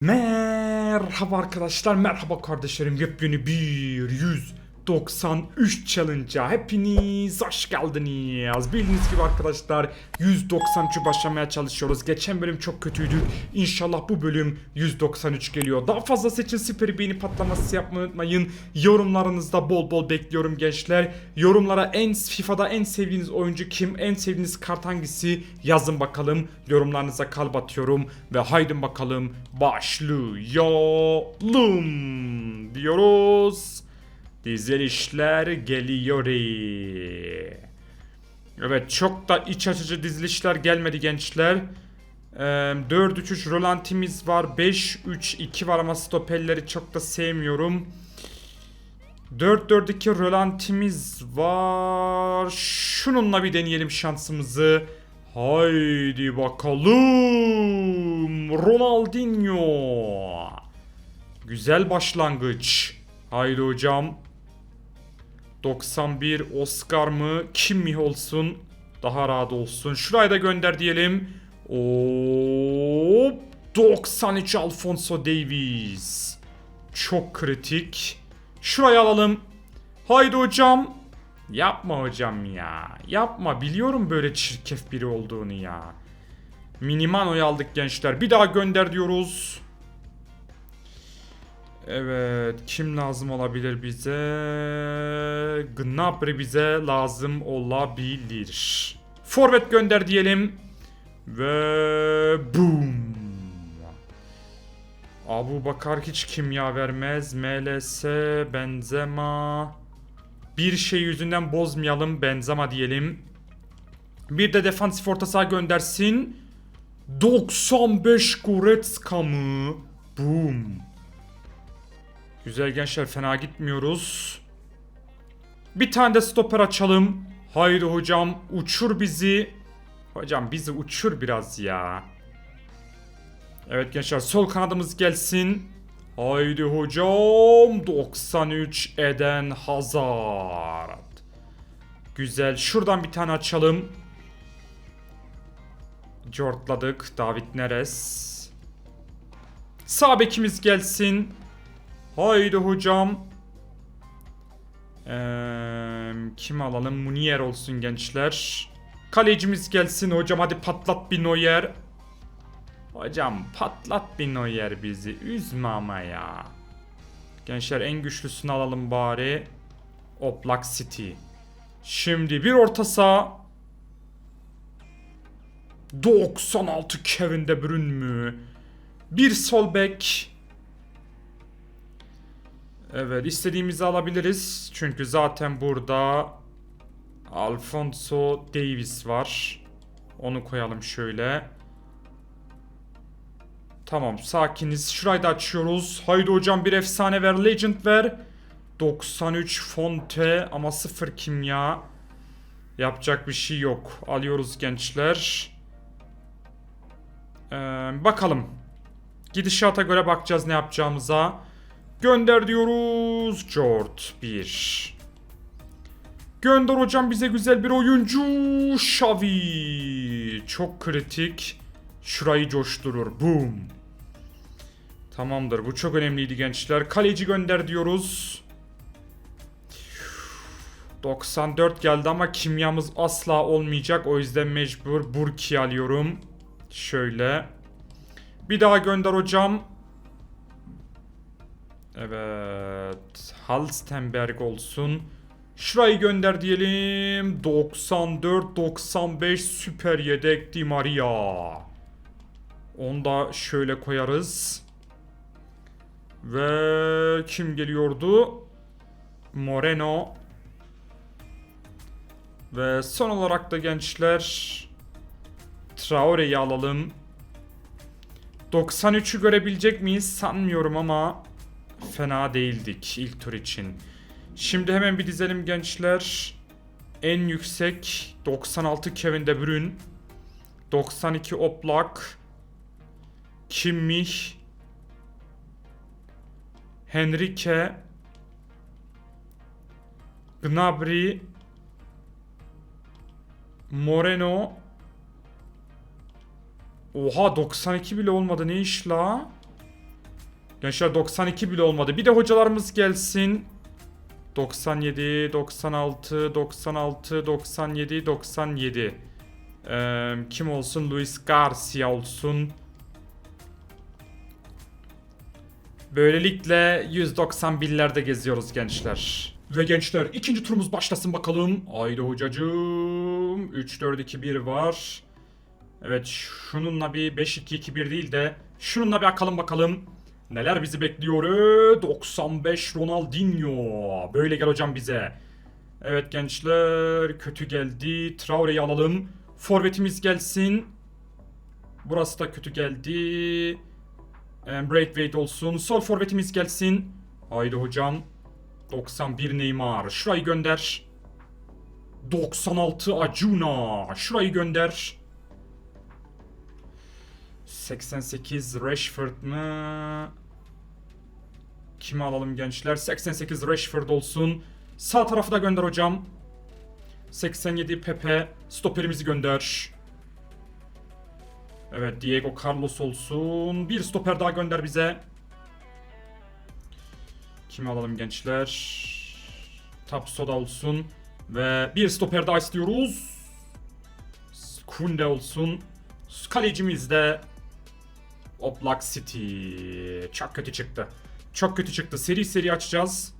Merhaba arkadaşlar, merhaba kardeşlerim. Yepyeni bir 193 challenge'a hepiniz hoş geldiniz. Bildiğiniz gibi arkadaşlar 193'ü başlamaya çalışıyoruz. Geçen bölüm çok kötüydük. İnşallah bu bölüm 193 geliyor. Daha fazla seçin süper beğeni patlaması yapmayı unutmayın. Yorumlarınızda bol bol bekliyorum gençler. Yorumlara en FIFA'da en sevdiğiniz oyuncu kim, en sevdiğiniz kart hangisi yazın bakalım. Yorumlarınıza kalp atıyorum ve haydi bakalım başlayalım diyoruz. Dizilişler geliyor. Evet çok da iç açıcı dizilişler gelmedi gençler. Ee, 4-3-3 rolantimiz var. 5-3-2 var ama stoperleri çok da sevmiyorum. 4-4-2 rolantimiz var. Şununla bir deneyelim şansımızı. Haydi bakalım. Ronaldinho. Güzel başlangıç. Haydi hocam. 91 Oscar mı? Kim mi olsun? Daha rahat olsun. Şurayı da gönder diyelim. Hop. 93 Alfonso Davies. Çok kritik. Şurayı alalım. Haydi hocam. Yapma hocam ya. Yapma. Biliyorum böyle çirkef biri olduğunu ya. Minimano'yu aldık gençler. Bir daha gönder diyoruz. Evet. Kim lazım olabilir bize? Gnabry bize lazım olabilir. Forvet gönder diyelim. Ve boom. Abu Bakar hiç kimya vermez. MLS, Benzema. Bir şey yüzünden bozmayalım. Benzema diyelim. Bir de defansif orta saha göndersin. 95 Goretzka mı? Boom. Güzel gençler fena gitmiyoruz. Bir tane de stoper açalım. Haydi hocam uçur bizi. Hocam bizi uçur biraz ya. Evet gençler sol kanadımız gelsin. Haydi hocam 93 Eden Hazard. Güzel şuradan bir tane açalım. Cortladık David Neres. Sağ bekimiz gelsin. Haydi hocam. Eee, kim alalım? Munier olsun gençler. Kalecimiz gelsin hocam. Hadi patlat bir Neuer. Hocam patlat bir Neuer bizi. Üzme ama ya. Gençler en güçlüsünü alalım bari. Oblak City. Şimdi bir orta saha. 96 Kevin De Bruyne mü? Bir sol bek. Evet istediğimizi alabiliriz. Çünkü zaten burada Alfonso Davis var. Onu koyalım şöyle. Tamam sakiniz. Şurayı da açıyoruz. Haydi hocam bir efsane ver. Legend ver. 93 Fonte ama 0 kimya. Yapacak bir şey yok. Alıyoruz gençler. Ee, bakalım. Gidişata göre bakacağız ne yapacağımıza. Gönder diyoruz. Jort 1. Gönder hocam bize güzel bir oyuncu. Xavi. Çok kritik. Şurayı coşturur. Boom. Tamamdır. Bu çok önemliydi gençler. Kaleci gönder diyoruz. 94 geldi ama kimyamız asla olmayacak. O yüzden mecbur Burki alıyorum. Şöyle. Bir daha gönder hocam. Evet. Halstenberg olsun. Şurayı gönder diyelim. 94-95 süper yedek Di Maria. Onu da şöyle koyarız. Ve kim geliyordu? Moreno. Ve son olarak da gençler Traore'yi alalım. 93'ü görebilecek miyiz sanmıyorum ama fena değildik ilk tur için. Şimdi hemen bir dizelim gençler. En yüksek 96 Kevin De Bruyne. 92 Oblak. Kimmich. Henrique. Gnabry. Moreno. Oha 92 bile olmadı ne iş la? Gençler 92 bile olmadı. Bir de hocalarımız gelsin. 97, 96, 96, 97, 97. Ee, kim olsun? Luis Garcia olsun. Böylelikle 191'lerde geziyoruz gençler. Ve gençler ikinci turumuz başlasın bakalım. Haydi hocacığım. 3, 4, 2, 1 var. Evet şununla bir 5, 2, 2, 1 değil de şununla bir akalım bakalım. Neler bizi bekliyor? Ee, 95 Ronaldinho. Böyle gel hocam bize. Evet gençler kötü geldi. Traore'yi alalım. Forvetimiz gelsin. Burası da kötü geldi. Braithwaite olsun. Sol forvetimiz gelsin. Haydi hocam. 91 Neymar. Şurayı gönder. 96 Acuna. Şurayı gönder. 88 Rashford mı? Kimi alalım gençler? 88 Rashford olsun. Sağ tarafı da gönder hocam. 87 Pepe. Stoperimizi gönder. Evet Diego Carlos olsun. Bir stoper daha gönder bize. Kimi alalım gençler? Tapsoda olsun. Ve bir stoper daha istiyoruz. Kunde olsun. Kalecimiz de Oblak City. Çok kötü çıktı. Çok kötü çıktı. Seri seri açacağız.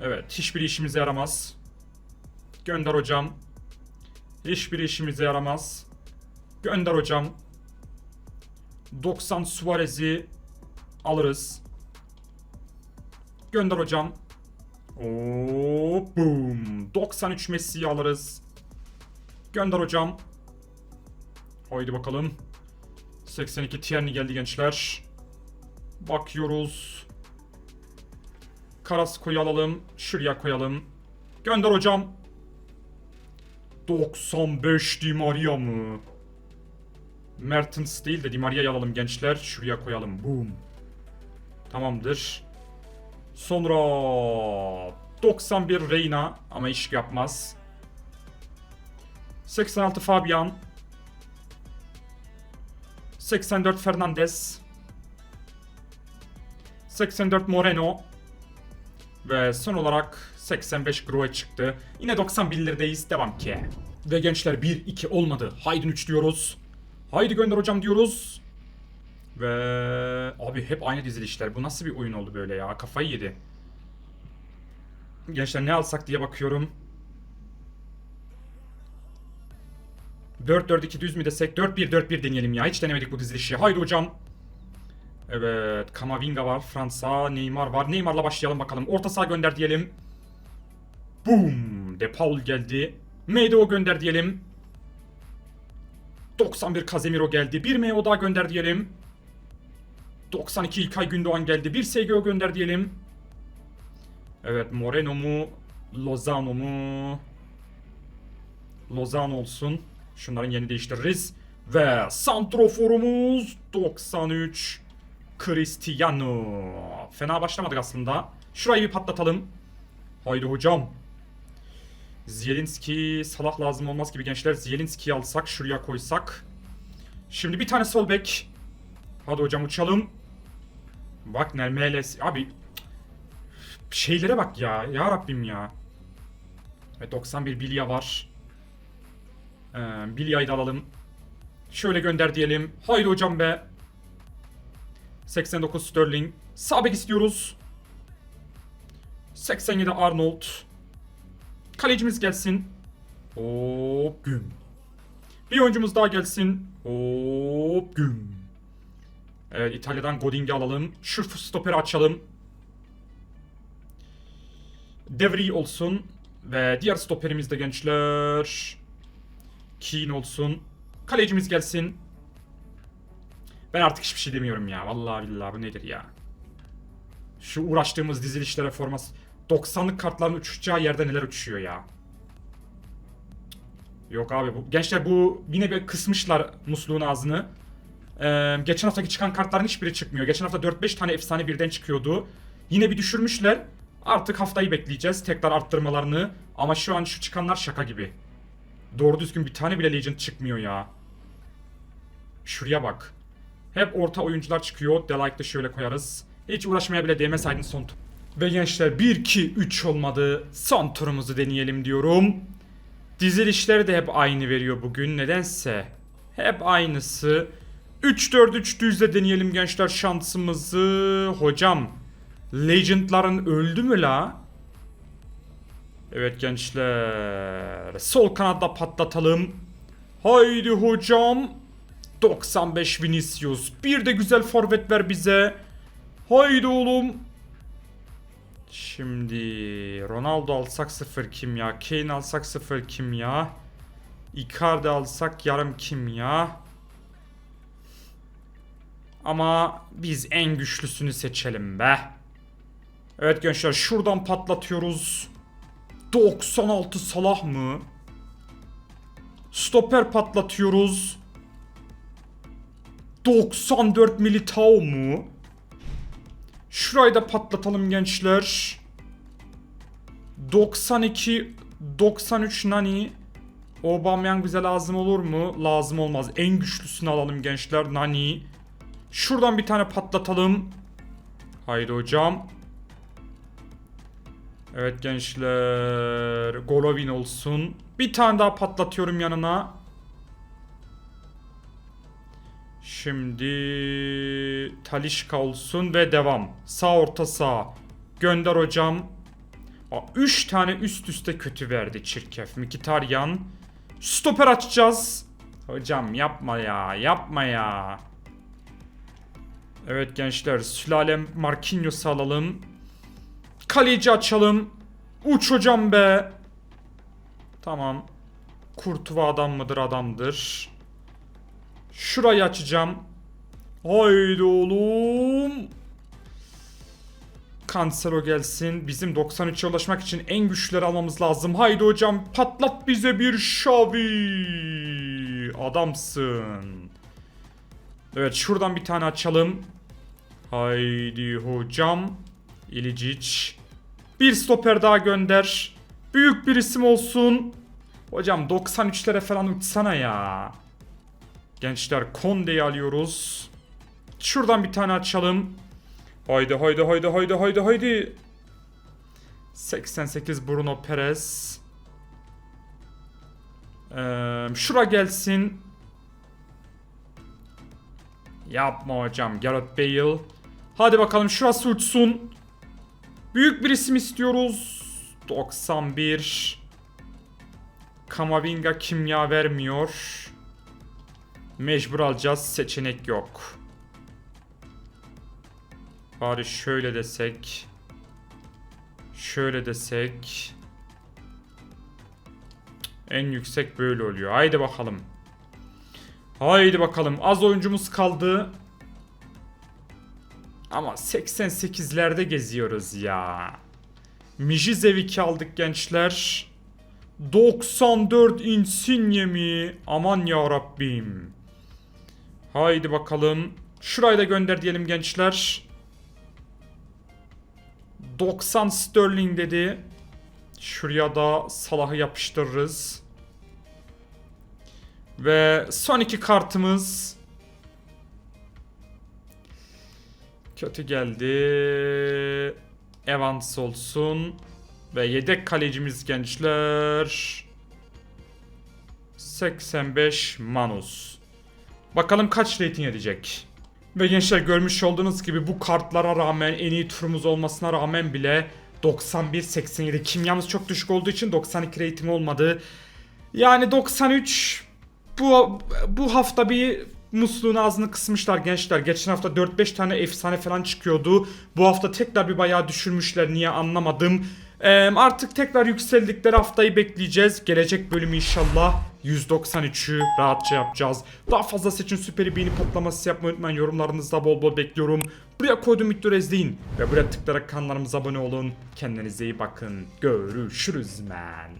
Evet hiçbir işimize yaramaz. Gönder hocam. Hiçbir işimize yaramaz. Gönder hocam. 90 Suarez'i alırız. Gönder hocam. Oo, boom. 93 Messi'yi alırız. Gönder hocam. Haydi bakalım. 82 Tierney geldi gençler. Bakıyoruz. Karasko'yu alalım. Şuraya koyalım. Gönder hocam. 95 Di Maria mı? Mertens değil de Di Maria'yı alalım gençler. Şuraya koyalım. Boom. Tamamdır. Sonra 91 Reyna ama iş yapmaz. 86 Fabian. 84 Fernandez. 84 Moreno. Ve son olarak 85 Groe çıktı. Yine 91'lerdeyiz. Devam ki. Ve gençler 1-2 olmadı. Haydi 3 diyoruz. Haydi gönder hocam diyoruz. Ve abi hep aynı dizilişler. Bu nasıl bir oyun oldu böyle ya? Kafayı yedi. Gençler ne alsak diye bakıyorum. 4-4-2 düz mü desek? 4-1-4-1 deneyelim ya. Hiç denemedik bu dizilişi. Haydi hocam. Evet. Kamavinga var. Fransa. Neymar var. Neymar'la başlayalım bakalım. Orta saha gönder diyelim. Boom. De Paul geldi. Medeo gönder diyelim. 91 Casemiro geldi. Bir Meo daha gönder diyelim. 92 İlkay Gündoğan geldi. Bir SGO gönder diyelim. Evet Moreno mu? Lozano mu? Lozano olsun. Şunların yerini değiştiririz. Ve Santroforumuz 93 Cristiano. Fena başlamadık aslında. Şurayı bir patlatalım. Haydi hocam. Zielinski, Salah lazım olmaz gibi gençler. Zielinski'yi alsak, şuraya koysak. Şimdi bir tane sol bek. Hadi hocam uçalım. Bak Nelmeles. Abi şeylere bak ya. Ya Rabbim ya. Ve 91 Bilya var. Ee, Bilya'yı da alalım. Şöyle gönder diyelim. Haydi hocam be. 89 Sterling. Sağ bek istiyoruz. 87 Arnold. Kalecimiz gelsin. Hop güm. Bir oyuncumuz daha gelsin. Hop güm. Evet İtalya'dan Goding'i alalım. Şu stoperi açalım. Devri olsun. Ve diğer stoperimiz de gençler. Keane olsun. Kalecimiz gelsin. Ben artık hiçbir şey demiyorum ya. Vallahi billahi bu nedir ya. Şu uğraştığımız dizilişlere forması. 90'lık kartların uçuşacağı yerde neler uçuşuyor ya. Yok abi bu gençler bu yine bir kısmışlar musluğun ağzını. Ee, geçen haftaki çıkan kartların hiçbiri çıkmıyor. Geçen hafta 4-5 tane efsane birden çıkıyordu. Yine bir düşürmüşler. Artık haftayı bekleyeceğiz tekrar arttırmalarını. Ama şu an şu çıkanlar şaka gibi. Doğru düzgün bir tane bile Legend çıkmıyor ya. Şuraya bak. Hep orta oyuncular çıkıyor. Delike'da şöyle koyarız. Hiç uğraşmaya bile değmeseydin son tur. Ve gençler 1 2 3 olmadı. Son turumuzu deneyelim diyorum. Dizilişleri de hep aynı veriyor bugün nedense. Hep aynısı. 3-4-3 düzle deneyelim gençler şansımızı. Hocam Legend'ların öldü mü la? Evet gençler. Sol kanatta patlatalım. Haydi hocam. 95 Vinicius. Bir de güzel forvet ver bize. Haydi oğlum. Şimdi Ronaldo alsak sıfır kimya. Kane alsak sıfır kimya. Icardi alsak yarım kimya. Ama biz en güçlüsünü seçelim be. Evet gençler şuradan patlatıyoruz. 96 Salah mı? Stoper patlatıyoruz. 94 Militao mu? Şurayı da patlatalım gençler. 92 93 Nani. Aubameyang bize lazım olur mu? Lazım olmaz. En güçlüsünü alalım gençler. Nani. Şuradan bir tane patlatalım. Haydi hocam. Evet gençler. Golovin olsun. Bir tane daha patlatıyorum yanına. Şimdi Talişka olsun ve devam. Sağ orta sağ. Gönder hocam. 3 tane üst üste kötü verdi Çirkef. Mkhitaryan. Stoper açacağız. Hocam yapma ya. Yapma ya. Evet gençler. Sülalem Marquinhos'u alalım. Kaleci açalım. Uç hocam be. Tamam. Kurtuva adam mıdır adamdır. Şurayı açacağım. Haydi oğlum. Cancelo gelsin. Bizim 93'e ulaşmak için en güçleri almamız lazım. Haydi hocam patlat bize bir Xavi. Adamsın. Evet şuradan bir tane açalım. Haydi hocam. İlicic. Bir stoper daha gönder. Büyük bir isim olsun. Hocam 93'lere falan uçsana ya. Gençler Konde'yi alıyoruz. Şuradan bir tane açalım. Haydi haydi haydi haydi haydi haydi. 88 Bruno Perez. Ee, şura gelsin. Yapma hocam Gareth Bale. Hadi bakalım şurası uçsun. Büyük bir isim istiyoruz. 91. Kamavinga kimya vermiyor. Mecbur alacağız. Seçenek yok. Bari şöyle desek. Şöyle desek. En yüksek böyle oluyor. Haydi bakalım. Haydi bakalım. Az oyuncumuz kaldı. Ama 88'lerde geziyoruz ya. Mijizevic'i aldık gençler. 94 Insigne mi? Aman ya Rabbim. Haydi bakalım. Şurayı da gönder diyelim gençler. 90 sterling dedi. Şuraya da Salah'ı yapıştırırız. Ve son iki kartımız. Kötü geldi. Evans olsun. Ve yedek kalecimiz gençler. 85 Manus. Bakalım kaç rating edecek. Ve gençler görmüş olduğunuz gibi bu kartlara rağmen en iyi turumuz olmasına rağmen bile 91-87 kimyamız çok düşük olduğu için 92 rating olmadı. Yani 93 bu bu hafta bir musluğun ağzını kısmışlar gençler. Geçen hafta 4-5 tane efsane falan çıkıyordu. Bu hafta tekrar bir bayağı düşürmüşler. Niye anlamadım. Ee, artık tekrar yükseldikleri haftayı bekleyeceğiz. Gelecek bölümü inşallah 193'ü rahatça yapacağız. Daha fazla seçin süperi beğeni patlaması yapmayı unutmayın. Yorumlarınızda bol bol bekliyorum. Buraya koydum videoyu izleyin. Ve buraya tıklayarak kanalımıza abone olun. Kendinize iyi bakın. Görüşürüz men.